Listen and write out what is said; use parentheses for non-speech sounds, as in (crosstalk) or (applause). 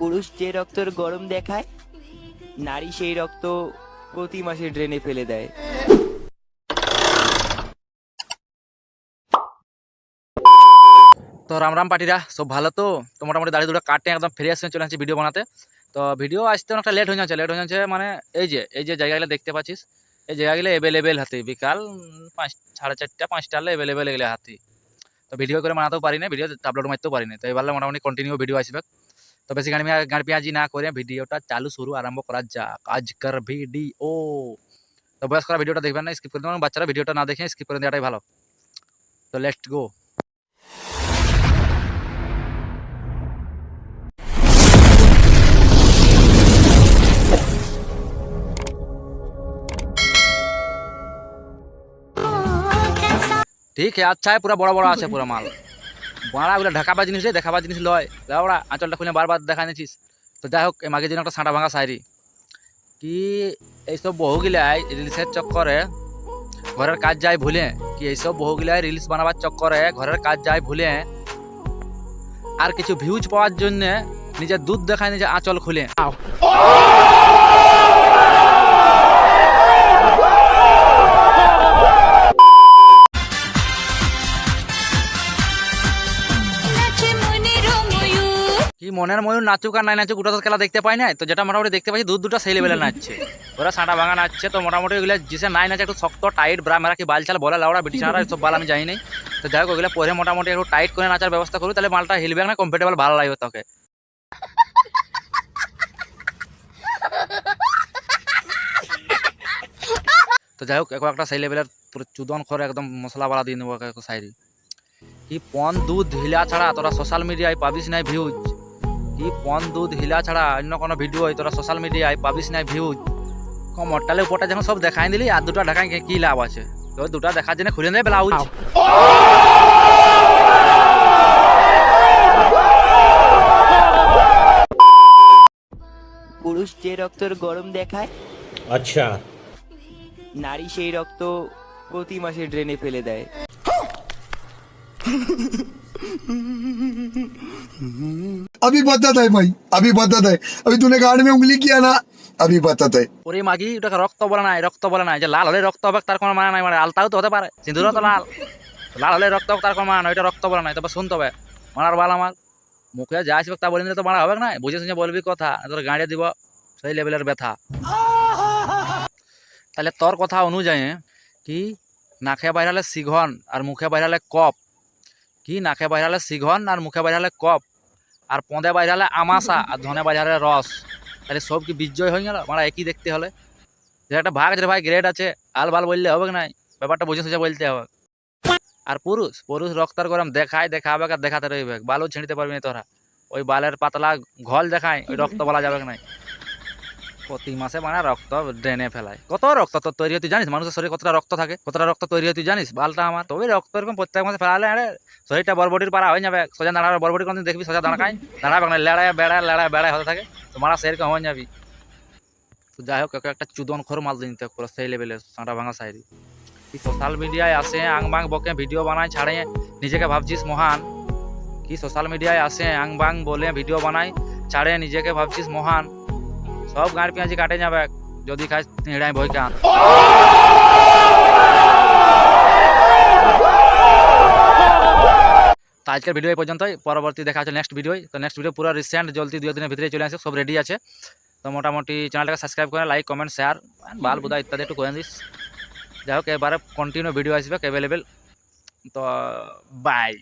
পুরুষ যে রক্তর গরম দেখায়, নারী সেই রক্ত প্রতি মাসে ড্রেনে ফেলে দেয়। তো রাম রাম পাটিরা সব ভালো তো? তো মোটামুটি দাড়ি দুটো কাটে, একদম ফিরে আসছে চলে আসছে ভিডিও বানাতে। তো ভিডিও আসতে অনেকটা লেট হয়ে যাচ্ছে লেট হয়ে যাচ্ছে মানে এই যে এই যে জায়গাগুলো দেখতে পাচ্ছিস, এই জায়গাগুলো অ্যাভেলেবেল হাতে। বিকাল পাঁচ, সাড়ে চারটা, পাঁচটা হলে অ্যাভেলেবেল এগুলো হাতে। তো ভিডিও করে বানাতেও পারি না ভিডিও আপলোড মারতেও পারি না তো এবার মোটামুটি কন্টিনিউ ভিডিও আসবে। তো বেশি গাড়ি গাড়ি পেঁয়াজি না করে ভিডিওটা চালু শুরু আরম্ভ করা যাক আজকার ভিডিও তো বয়স করা ভিডিওটা দেখবেন না স্কিপ করে দেবেন বাচ্চারা ভিডিওটা না দেখে স্কিপ করে দেওয়াটাই ভালো তো লেটস গো ঠিক আছে আচ্ছা পুরো বড় বড় আছে পুরো মাল বাড়া ওগুলো ঢাকাবা জিনিস রে দেখাবা জিনিস লয়। ওরা আঁচলটা খুলে বারবার দেখা নিয়েছিস তো যাই হোক, এই মাগে জন্য একটা সাঁটা ভাঙা শায়রি কি এইসব বহুগিলাই রিলসের চক্করে ঘরের কাজ যায় ভুলে, কি এইসব বহুগিলাই রিলস বানাবার চক্করে ঘরের কাজ যায় ভুলে, আর কিছু ভিউজ পাওয়ার জন্য নিজের দুধ দেখায় নিজে আঁচল খুলে। মনের ময়ূর নাচুক আর নাই নাচুক তো খেলা দেখতে পাই না তো যেটা মোটামুটি দেখতে পাচ্ছি দুধ দুটো সেই লেভেলে নাচছে। ওরা সাঁটা ভাঙা নাচছে, তো মোটামুটি ওগুলো জিসে নাই নাচে একটু শক্ত টাইট ব্রা মেরা কি বাল চাল বলে লাউড়া ব্রিটিশাররা সব বাল আমি জানি নাই। তো যাই হোক, ওগুলো পরে মোটামুটি একটু টাইট করে নাচার ব্যবস্থা করি তাহলে মালটা হিলবে না কমফর্টেবল ভালো লাগবে তোকে। তো যাই হোক একটা সেই লেভেলের পুরো চুদন করে একদম মশলা বাড়া দিয়ে নেব সাইডে কি পন দুধ ঢিলা ছাড়া, তোরা সোশ্যাল মিডিয়ায় পাবিস নাই ভিউজ ই পন দুধ হিলা ছাড়া অন্য কোনো ভিডিও তোরা সোশ্যাল মিডিয়ায় পাবিস না ভিউজ কমরটালে উপরটা যখন সব দেখাই দিলি আর দুটা ঢাকায় কি লাভ আছে? তো দুটা দেখার জন্য খুলে নেই ব্লাউজ পুরুষ যে রক্তর গরম দেখায় আচ্ছা। নারী সেই রক্ত প্রতি মাসে ড্রেনে ফেলে দেয়। (laughs) अभी बताता है भाई अभी बताता है अभी तूने गाड़ में उंगली किया ना अभी बताता है ওরে মাগি ওটাকে রক্ত বলে নাই রক্ত বলে নাই যে লাল হলে রক্ত হবে তার কোনো মানে নাই মানে আলতাও তো হতে পারে সিঁদুরও তো লাল লাল হলে রক্ত হবে তার কোনো মানে নাই ওইটা রক্ত বলে নাই তবে শুনতে হবে মারার বাল আমার মুখে যা আসবে তা বলে নিলে তো মারা হবে না বুঝে শুনে বলবি কথা তোর গাঁড়িয়ে দিব সেই লেভেলের ব্যথা তাহলে তোর কথা অনুযায়ী কি নাকে বাইরালে সিঘন আর মুখে বাইরালে কপ কি নাকে বাইরালে সিঘন আর মুখে বাইরালে কপ? আর পদে বাইরালে আমাশা আর ধনে বাইরালে রস? তাহলে সব কি বিজয় হয়ে গেল? আমরা একই দেখতে হলে। একটা ভাগ আছে ভাই গ্রেড আছে, আল বাল বললে হবে নাই? ব্যাপারটা বুঝে সুঝে বলতে হবে। আর পুরুষ পুরুষ রক্তার গরম দেখায়, দেখাবে আর দেখাতে রইবে। বালও ছিঁড়তে পারবি না তোরা। ওই বালের পাতলা ঘল দেখায়, ওই রক্ত বলা যাবে নাই? প্রতি মাসে মানে রক্ত ড্রেনে ফেলায়। কত রক্ত তোর তৈরি তুই জানিস? মানুষের শরীরে কতটা রক্ত থাকে? কতটা রক্ত তৈরি তুই জানিস? বালটা আমার। তবে রক্ত এরকম প্রত্যেক মাসে ফেলালে আরে শরীরটা বরবটির পারা হয়ে যাবে। সোজা দাঁড়াবে বরবটি কোনদিন দেখবি? সোজা দাঁড়ায় দাঁড়াবে না লেড়ায়, বেড়ায় লেড়ায়, বেড়ায় হতে থাকে। তো মারা সেরকম হয়ে যাবি। তো যাই হোক একে একটা চুদন খোর মাল দিন পুরো সেই লেভেলে সাঁটা ভাঙা সাইডি কি সোশ্যাল মিডিয়ায় আসে, আং বাং বকে ভিডিও বানায়, ছাড়ে। নিজেকে ভাবছিস মহান। কি সোশ্যাল মিডিয়ায় আসে, আং বাং বলে ভিডিও বানায়, ছাড়ে। নিজেকে ভাবছিস মহান। সব গাঁড় পেঁয়াজি কাটে যাবে। যদি খাস হিড়াই ভয় কান আজকের ভিডিও এই পর্যন্তই। পরবর্তী দেখা হচ্ছে নেক্সট ভিডিও তো নেক্সট ভিডিও পুরো রিসেন্ট জলদি দুই দিনের ভিতরে চলে আসে, সব রেডি আছে। তো মোটামুটি চ্যানেলটাকে সাবস্ক্রাইব করে লাইক কমেন্ট শেয়ার বাল বুদা ইত্যাদি একটু করে দিস। যাই হোক, এবারে কন্টিনিউ ভিডিও আসবে অ্যাভেলেবেল তো বাই